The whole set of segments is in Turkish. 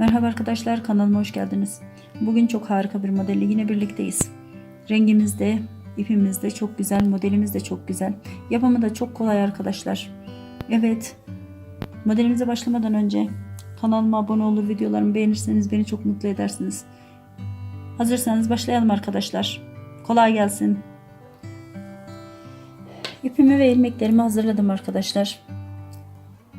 Merhaba arkadaşlar kanalıma hoş geldiniz. Bugün çok harika bir modelle yine birlikteyiz. Rengimiz de, ipimiz de çok güzel, modelimiz de çok güzel. Yapımı da çok kolay arkadaşlar. Evet, modelimize başlamadan önce kanalıma abone olur, videolarımı beğenirseniz beni çok mutlu edersiniz. Hazırsanız başlayalım arkadaşlar. Kolay gelsin. İpimi ve ilmeklerimi hazırladım arkadaşlar.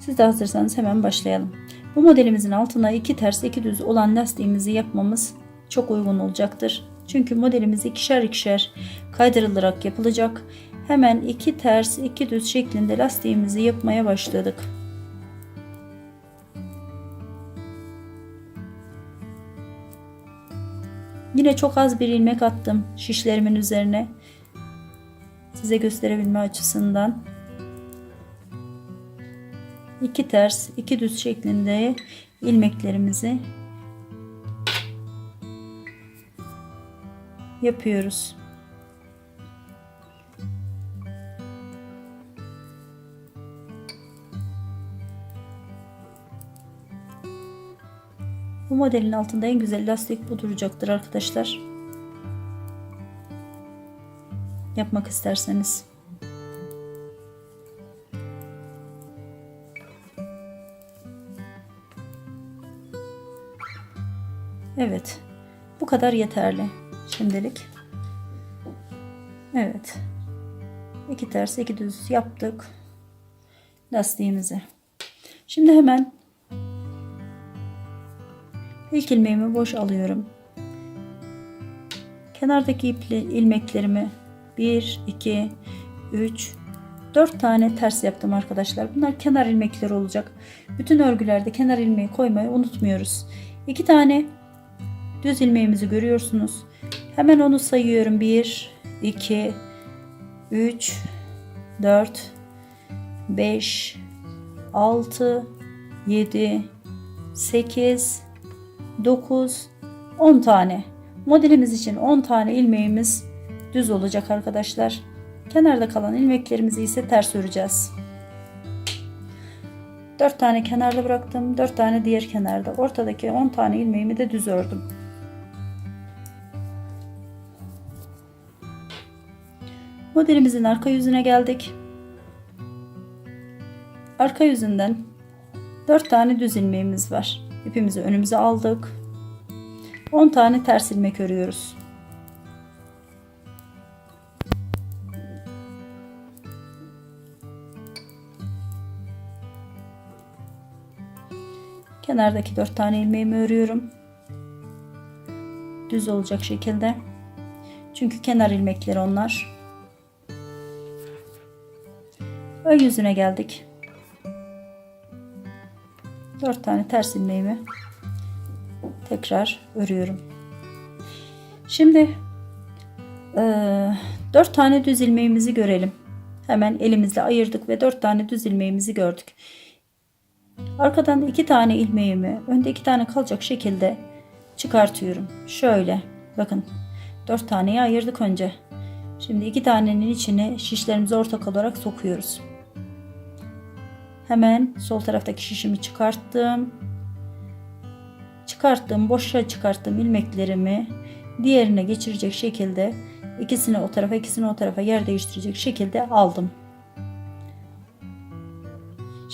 Siz de hazırsanız hemen başlayalım. Bu modelimizin altına iki ters iki düz olan lastiğimizi yapmamız çok uygun olacaktır. Çünkü modelimiz ikişer ikişer kaydırılarak yapılacak. Hemen iki ters iki düz şeklinde lastiğimizi yapmaya başladık. Yine çok az bir ilmek attım şişlerimin üzerine. Size gösterebilme açısından. İki ters, iki düz şeklinde ilmeklerimizi yapıyoruz. Bu modelin altında en güzel lastik bu duracaktır arkadaşlar. Yapmak isterseniz. Evet. Bu kadar yeterli şimdilik. Evet. İki ters iki düz yaptık lastiğimizi. Şimdi hemen ilk ilmeğimi boş alıyorum. Kenardaki ipli ilmeklerimi 1 2 3 4 tane ters yaptım arkadaşlar. Bunlar kenar ilmekleri olacak. Bütün örgülerde kenar ilmeği koymayı unutmuyoruz. 2 tane düz ilmeğimizi görüyorsunuz. Hemen onu sayıyorum. 1, 2, 3, 4, 5, 6, 7, 8, 9, 10 tane. Modelimiz için 10 tane ilmeğimiz düz olacak arkadaşlar. Kenarda kalan ilmeklerimizi ise ters öreceğiz. 4 tane kenarda bıraktım. 4 tane diğer kenarda. Ortadaki 10 tane ilmeğimi de düz ördüm. Modelimizin arka yüzüne geldik. Arka yüzünden 4 tane düz ilmeğimiz var. İpimizi önümüze aldık. 10 tane ters ilmek örüyoruz. Kenardaki 4 tane ilmeğimi örüyorum. Düz olacak şekilde. Çünkü kenar ilmekleri onlar. Ön yüzüne geldik. 4 tane ters ilmeğimi tekrar örüyorum. Şimdi e, 4 tane düz ilmeğimizi görelim. Hemen elimizle ayırdık ve 4 tane düz ilmeğimizi gördük. Arkadan 2 tane ilmeğimi önde 2 tane kalacak şekilde çıkartıyorum. Şöyle bakın 4 taneyi ayırdık önce. Şimdi 2 tanenin içine şişlerimizi ortak olarak sokuyoruz. Hemen sol taraftaki şişimi çıkarttım. Çıkarttığım boşa çıkarttığım ilmeklerimi diğerine geçirecek şekilde ikisini o tarafa ikisini o tarafa yer değiştirecek şekilde aldım.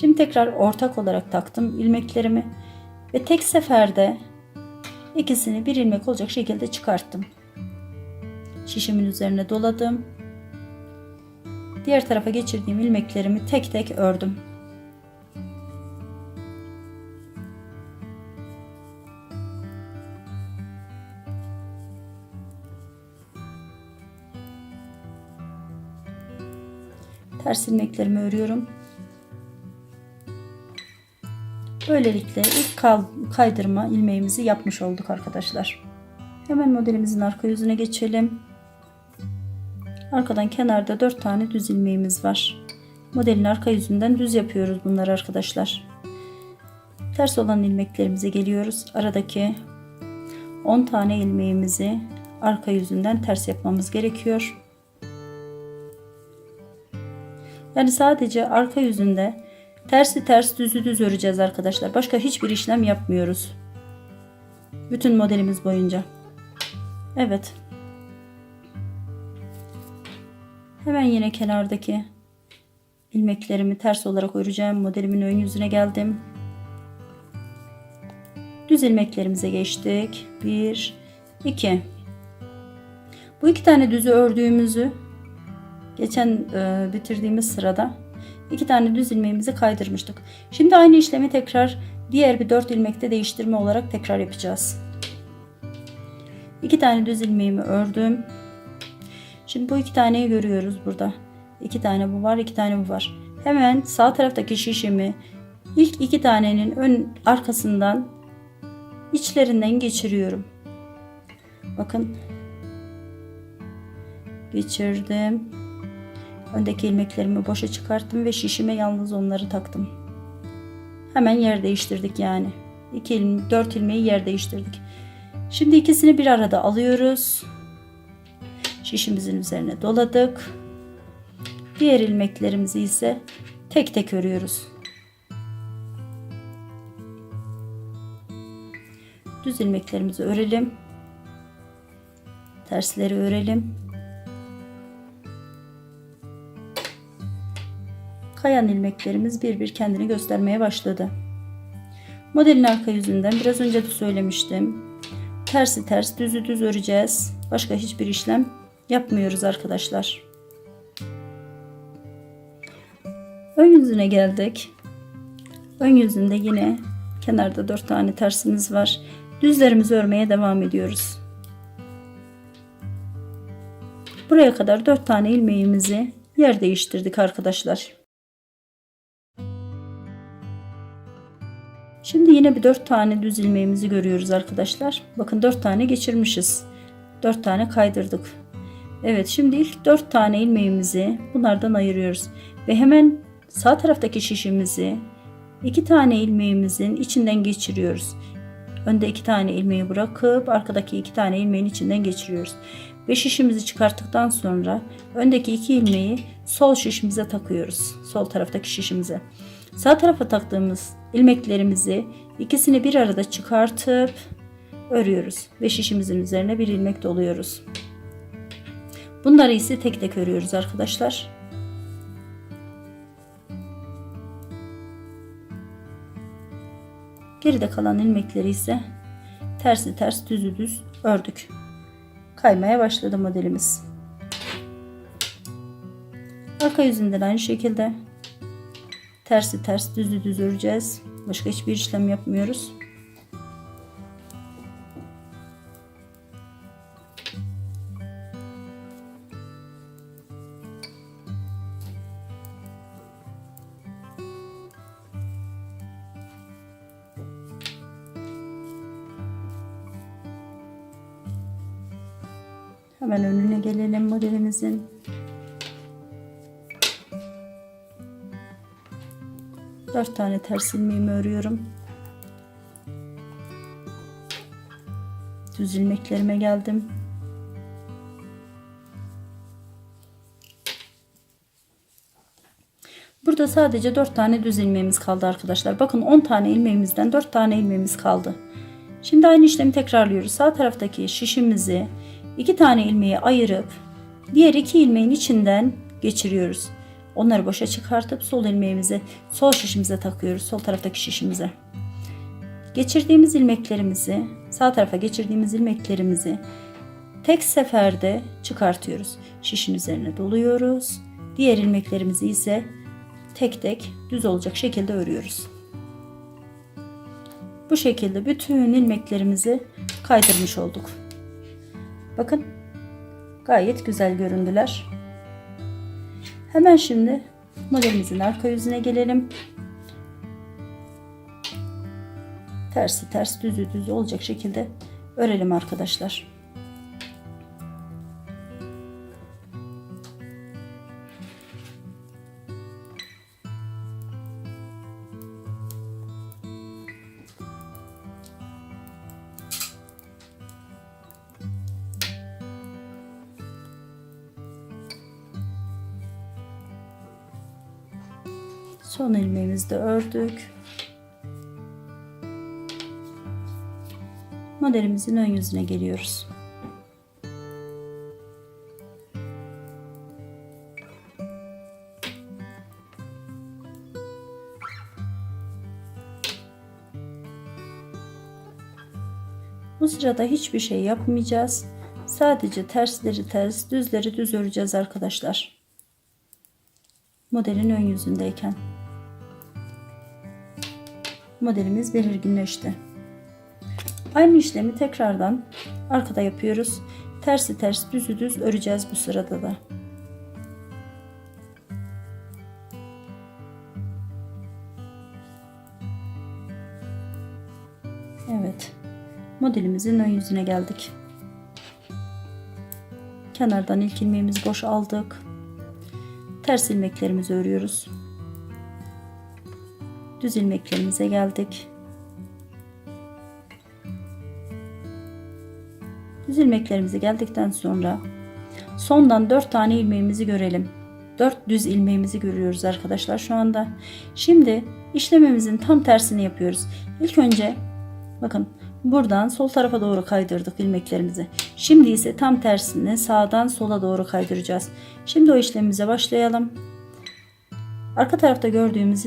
Şimdi tekrar ortak olarak taktım ilmeklerimi ve tek seferde ikisini bir ilmek olacak şekilde çıkarttım. Şişimin üzerine doladım. Diğer tarafa geçirdiğim ilmeklerimi tek tek ördüm. Ters ilmeklerimi örüyorum. Böylelikle ilk kaydırma ilmeğimizi yapmış olduk arkadaşlar. Hemen modelimizin arka yüzüne geçelim. Arkadan kenarda 4 tane düz ilmeğimiz var. Modelin arka yüzünden düz yapıyoruz bunları arkadaşlar. Ters olan ilmeklerimize geliyoruz. Aradaki 10 tane ilmeğimizi arka yüzünden ters yapmamız gerekiyor. Yani sadece arka yüzünde tersi ters düzü düz öreceğiz arkadaşlar. Başka hiçbir işlem yapmıyoruz. Bütün modelimiz boyunca. Evet. Hemen yine kenardaki ilmeklerimi ters olarak öreceğim. Modelimin ön yüzüne geldim. Düz ilmeklerimize geçtik. 1 2 Bu iki tane düzü ördüğümüzü geçen e, bitirdiğimiz sırada iki tane düz ilmeğimizi kaydırmıştık. Şimdi aynı işlemi tekrar diğer bir dört ilmekte değiştirme olarak tekrar yapacağız. İki tane düz ilmeğimi ördüm. Şimdi bu iki taneyi görüyoruz burada. İki tane bu var, iki tane bu var. Hemen sağ taraftaki şişimi ilk iki tanenin ön arkasından içlerinden geçiriyorum. Bakın geçirdim. Öndeki ilmeklerimi boşa çıkarttım ve şişime yalnız onları taktım. Hemen yer değiştirdik yani. 2 ilmek, 4 ilmeği yer değiştirdik. Şimdi ikisini bir arada alıyoruz. Şişimizin üzerine doladık. Diğer ilmeklerimizi ise tek tek örüyoruz. Düz ilmeklerimizi örelim. Tersleri örelim. Kayan ilmeklerimiz bir bir kendini göstermeye başladı. Modelin arka yüzünden biraz önce de söylemiştim. Tersi ters, düzü düz öreceğiz. Başka hiçbir işlem yapmıyoruz arkadaşlar. Ön yüzüne geldik. Ön yüzünde yine kenarda 4 tane tersimiz var. Düzlerimizi örmeye devam ediyoruz. Buraya kadar 4 tane ilmeğimizi yer değiştirdik arkadaşlar. Şimdi yine bir 4 tane düz ilmeğimizi görüyoruz arkadaşlar. Bakın 4 tane geçirmişiz. 4 tane kaydırdık. Evet şimdi ilk 4 tane ilmeğimizi bunlardan ayırıyoruz. Ve hemen sağ taraftaki şişimizi 2 tane ilmeğimizin içinden geçiriyoruz. Önde 2 tane ilmeği bırakıp arkadaki 2 tane ilmeğin içinden geçiriyoruz. Ve şişimizi çıkarttıktan sonra öndeki 2 ilmeği sol şişimize takıyoruz. Sol taraftaki şişimize. Sağ tarafa taktığımız ilmeklerimizi ikisini bir arada çıkartıp örüyoruz ve şişimizin üzerine bir ilmek doluyoruz. Bunları ise tek tek örüyoruz arkadaşlar. Geride kalan ilmekleri ise tersi ters düzü düz ördük. Kaymaya başladı modelimiz. Arka yüzünden aynı şekilde tersi ters düzü düz öreceğiz. Başka hiçbir işlem yapmıyoruz. Hemen önüne gelelim modelimizin. Dört tane ters ilmeğimi örüyorum. Düz ilmeklerime geldim. Burada sadece 4 tane düz ilmeğimiz kaldı arkadaşlar. Bakın 10 tane ilmeğimizden 4 tane ilmeğimiz kaldı. Şimdi aynı işlemi tekrarlıyoruz. Sağ taraftaki şişimizi 2 tane ilmeği ayırıp diğer 2 ilmeğin içinden geçiriyoruz. Onları boşa çıkartıp sol ilmeğimizi sol şişimize takıyoruz. Sol taraftaki şişimize. Geçirdiğimiz ilmeklerimizi sağ tarafa geçirdiğimiz ilmeklerimizi tek seferde çıkartıyoruz. Şişin üzerine doluyoruz. Diğer ilmeklerimizi ise tek tek düz olacak şekilde örüyoruz. Bu şekilde bütün ilmeklerimizi kaydırmış olduk. Bakın gayet güzel göründüler. Hemen şimdi modelimizin arka yüzüne gelelim. Tersi ters düzü düz olacak şekilde örelim arkadaşlar. Son ilmeğimizi de ördük. Modelimizin ön yüzüne geliyoruz. Bu sırada hiçbir şey yapmayacağız. Sadece tersleri ters, düzleri düz öreceğiz arkadaşlar. Modelin ön yüzündeyken. Modelimiz belirginleşti. Aynı işlemi tekrardan arkada yapıyoruz. Tersi ters, düzü düz öreceğiz bu sırada da. Evet. Modelimizin ön yüzüne geldik. Kenardan ilk ilmeğimizi boş aldık. Ters ilmeklerimizi örüyoruz. Düz ilmeklerimize geldik. Düz ilmeklerimize geldikten sonra sondan 4 tane ilmeğimizi görelim. 4 düz ilmeğimizi görüyoruz arkadaşlar şu anda. Şimdi işlemimizin tam tersini yapıyoruz. İlk önce bakın buradan sol tarafa doğru kaydırdık ilmeklerimizi. Şimdi ise tam tersini sağdan sola doğru kaydıracağız. Şimdi o işlemimize başlayalım. Arka tarafta gördüğümüz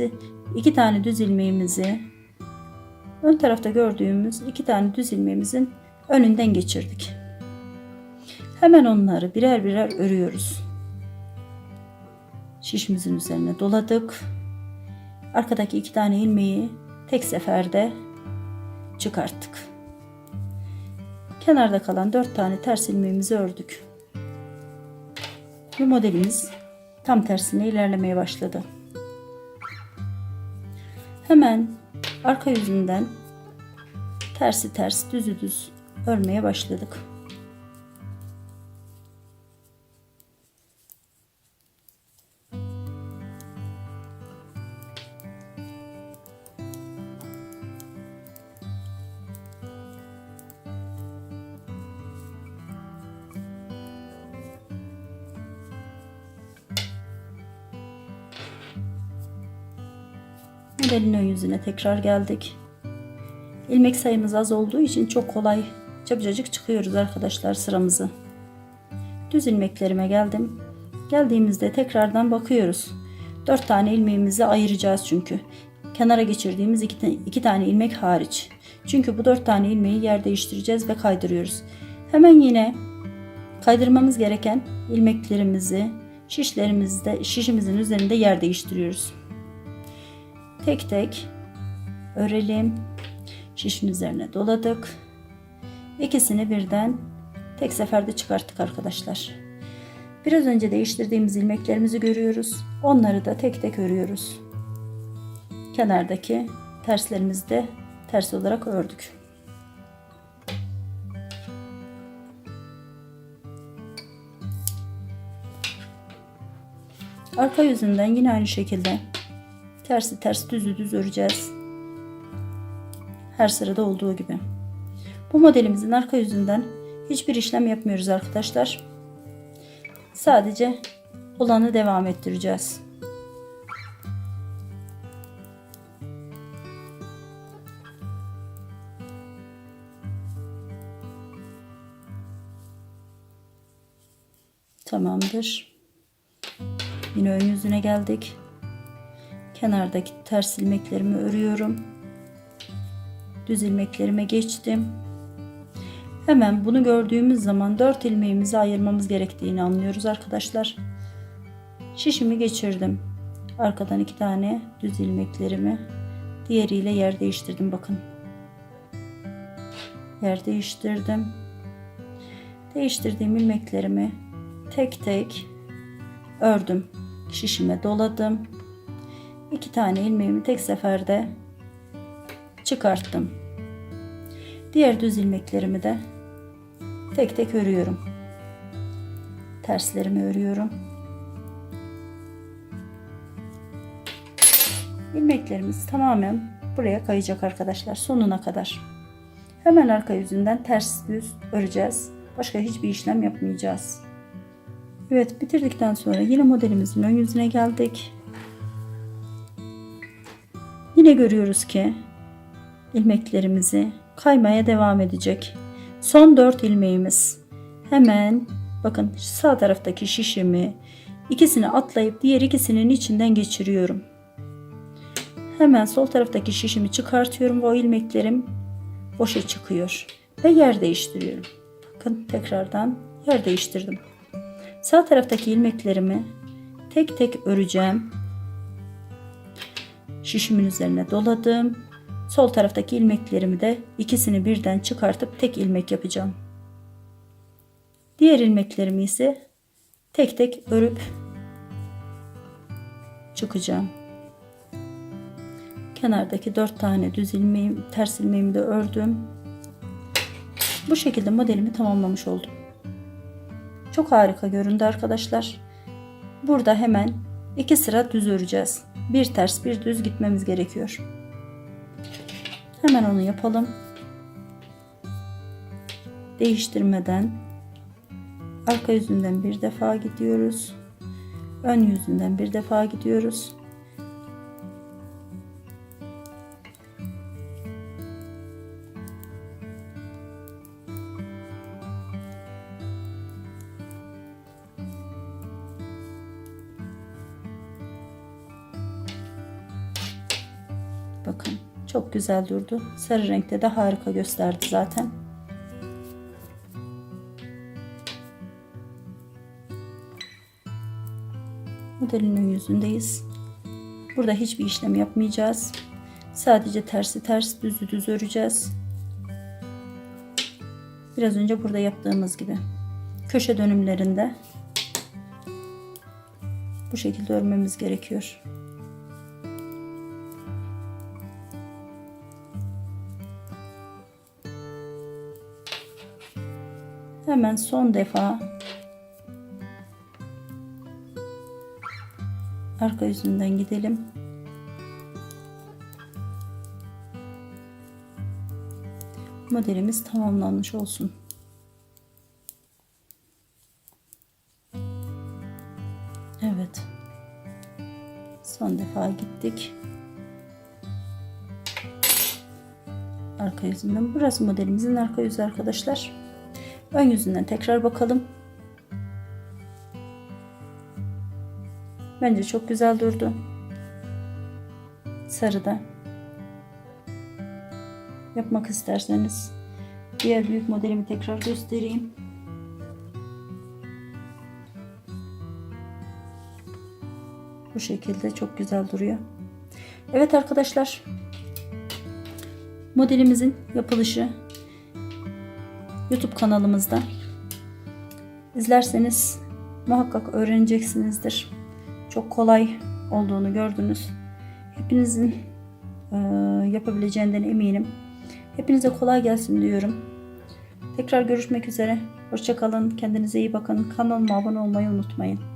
iki tane düz ilmeğimizi ön tarafta gördüğümüz iki tane düz ilmeğimizin önünden geçirdik. Hemen onları birer birer örüyoruz. Şişimizin üzerine doladık. Arkadaki iki tane ilmeği tek seferde çıkarttık. Kenarda kalan dört tane ters ilmeğimizi ördük. Ve modelimiz tam tersine ilerlemeye başladı. Hemen arka yüzünden tersi ters düzü düz örmeye başladık. Modelin ön yüzüne tekrar geldik. İlmek sayımız az olduğu için çok kolay çabucacık çıkıyoruz arkadaşlar sıramızı. Düz ilmeklerime geldim. Geldiğimizde tekrardan bakıyoruz. 4 tane ilmeğimizi ayıracağız çünkü. Kenara geçirdiğimiz iki, iki tane ilmek hariç. Çünkü bu 4 tane ilmeği yer değiştireceğiz ve kaydırıyoruz. Hemen yine kaydırmamız gereken ilmeklerimizi şişlerimizde şişimizin üzerinde yer değiştiriyoruz. Tek tek örelim. Şişin üzerine doladık. İkisini birden tek seferde çıkarttık arkadaşlar. Biraz önce değiştirdiğimiz ilmeklerimizi görüyoruz. Onları da tek tek örüyoruz. Kenardaki terslerimizi de ters olarak ördük. Arka yüzünden yine aynı şekilde tersi ters düzü düz öreceğiz. Her sırada olduğu gibi. Bu modelimizin arka yüzünden hiçbir işlem yapmıyoruz arkadaşlar. Sadece olanı devam ettireceğiz. Tamamdır. Yine ön yüzüne geldik. Kenardaki ters ilmeklerimi örüyorum. Düz ilmeklerime geçtim. Hemen bunu gördüğümüz zaman 4 ilmeğimizi ayırmamız gerektiğini anlıyoruz arkadaşlar. Şişimi geçirdim. Arkadan iki tane düz ilmeklerimi diğeriyle yer değiştirdim bakın. Yer değiştirdim. Değiştirdiğim ilmeklerimi tek tek ördüm. Şişime doladım. İki tane ilmeğimi tek seferde çıkarttım. Diğer düz ilmeklerimi de tek tek örüyorum. Terslerimi örüyorum. İlmeklerimiz tamamen buraya kayacak arkadaşlar sonuna kadar. Hemen arka yüzünden ters düz öreceğiz. Başka hiçbir işlem yapmayacağız. Evet bitirdikten sonra yine modelimizin ön yüzüne geldik. Yine görüyoruz ki ilmeklerimizi kaymaya devam edecek. Son 4 ilmeğimiz. Hemen bakın sağ taraftaki şişimi ikisini atlayıp diğer ikisinin içinden geçiriyorum. Hemen sol taraftaki şişimi çıkartıyorum ve o ilmeklerim boşa çıkıyor. Ve yer değiştiriyorum. Bakın tekrardan yer değiştirdim. Sağ taraftaki ilmeklerimi tek tek öreceğim. Şişimin üzerine doladım. Sol taraftaki ilmeklerimi de ikisini birden çıkartıp tek ilmek yapacağım. Diğer ilmeklerimi ise tek tek örüp çıkacağım. Kenardaki 4 tane düz ilmeğim, ters ilmeğimi de ördüm. Bu şekilde modelimi tamamlamış oldum. Çok harika göründü arkadaşlar. Burada hemen iki sıra düz öreceğiz. Bir ters bir düz gitmemiz gerekiyor. Hemen onu yapalım. Değiştirmeden arka yüzünden bir defa gidiyoruz. Ön yüzünden bir defa gidiyoruz. Güzel durdu. Sarı renkte de harika gösterdi zaten. Modelin ön yüzündeyiz. Burada hiçbir işlem yapmayacağız. Sadece tersi ters düzü düz öreceğiz. Biraz önce burada yaptığımız gibi. Köşe dönümlerinde bu şekilde örmemiz gerekiyor. Hemen son defa arka yüzünden gidelim. Modelimiz tamamlanmış olsun. Evet. Son defa gittik. Arka yüzünden. Burası modelimizin arka yüzü arkadaşlar. Ön yüzünden tekrar bakalım. Bence çok güzel durdu. Sarıda. Yapmak isterseniz diğer büyük modelimi tekrar göstereyim. Bu şekilde çok güzel duruyor. Evet arkadaşlar. Modelimizin yapılışı YouTube kanalımızda. İzlerseniz muhakkak öğreneceksinizdir. Çok kolay olduğunu gördünüz. Hepinizin e, yapabileceğinden eminim. Hepinize kolay gelsin diyorum. Tekrar görüşmek üzere. Hoşçakalın. Kendinize iyi bakın. Kanalıma abone olmayı unutmayın.